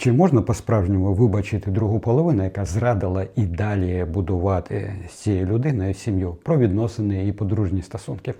Чи можна по-справжньому вибачити другу половину, яка зрадила і далі будувати з цією людиною сім'ю про відносини і подружні стосунки?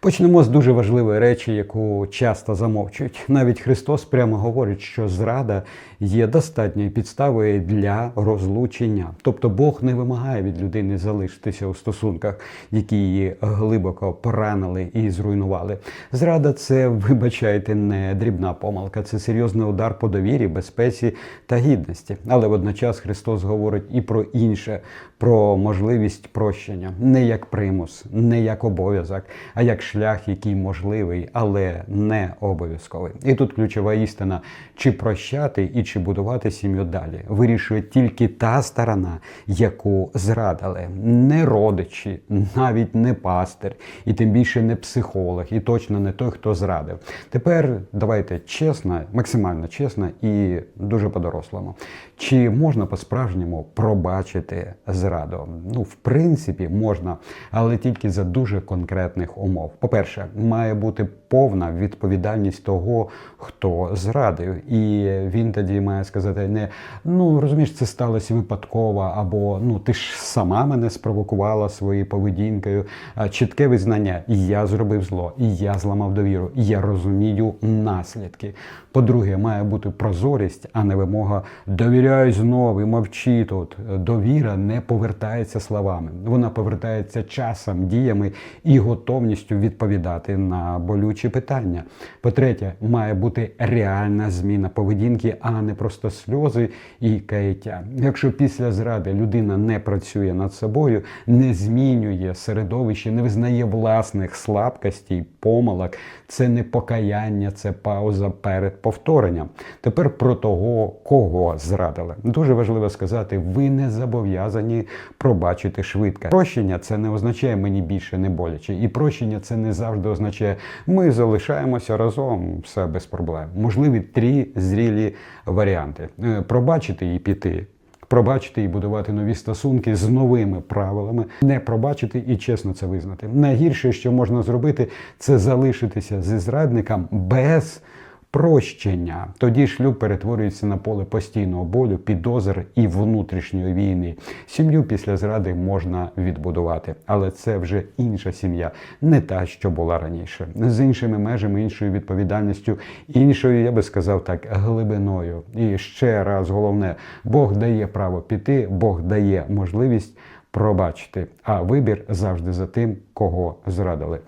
Почнемо з дуже важливої речі, яку часто замовчують. Навіть Христос прямо говорить, що зрада є достатньою підставою для розлучення. Тобто Бог не вимагає від людини залишитися у стосунках, які її глибоко поранили і зруйнували. Зрада це, вибачайте, не дрібна помилка, це серйозний удар по довірі, безпеці та гідності. Але водночас Христос говорить і про інше, про можливість прощення, не як примус, не як обов'язок, а як шлях, який можливий, але не обов'язковий. І тут ключова істина: чи прощати і чи будувати сім'ю далі, вирішує тільки та сторона, яку зрадили, не родичі, навіть не пастир, і тим більше не психолог, і точно не той, хто зрадив. Тепер давайте чесно, максимально чесно і дуже по-дорослому. Чи можна по-справжньому пробачити зраду? Ну, в принципі, можна, але тільки за дуже конкретних умов. По-перше, має бути повна відповідальність того, хто зрадив. І він тоді має сказати: не ну розумієш, це сталося випадково, або ну ти ж сама мене спровокувала своєю поведінкою. Чітке визнання, я зробив зло, і я зламав довіру, і я розумію наслідки. По-друге, має бути прозорість, а не вимога довіряй знову мовчи тут. Довіра не повертається словами, вона повертається часом, діями і готовністю відповідати на болючі питання. По-третє, має бути реальна зміна поведінки, а не просто сльози і каяття. Якщо після зради людина не працює над собою, не змінює середовище, не визнає власних слабкостей, помилок, це не покаяння, це пауза перед повторенням. Тепер про того, кого зрадили. Дуже важливо сказати, ви не зобов'язані пробачити швидко. Прощення це не означає мені більше не боляче. І прощення це не завжди означає, ми залишаємося разом, все без проблем. Можливі три зрілі варіанти: Е, пробачити і піти. Пробачити і будувати нові стосунки з новими правилами, не пробачити і чесно це визнати. Найгірше, що можна зробити, це залишитися зі зрадником без прощення. Тоді шлюб перетворюється на поле постійного болю, підозр і внутрішньої війни. Сім'ю після зради можна відбудувати, але це вже інша сім'я, не та, що була раніше, з іншими межами, іншою відповідальністю, іншою, я би сказав так, глибиною. І ще раз головне, Бог дає право піти, Бог дає можливість пробачити. А вибір завжди за тим, кого зрадили.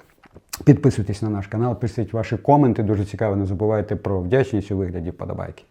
Підписуйтесь на наш канал, пишіть ваші коменти. Дуже цікаво, не забувайте про вдячність у вигляді подобайки.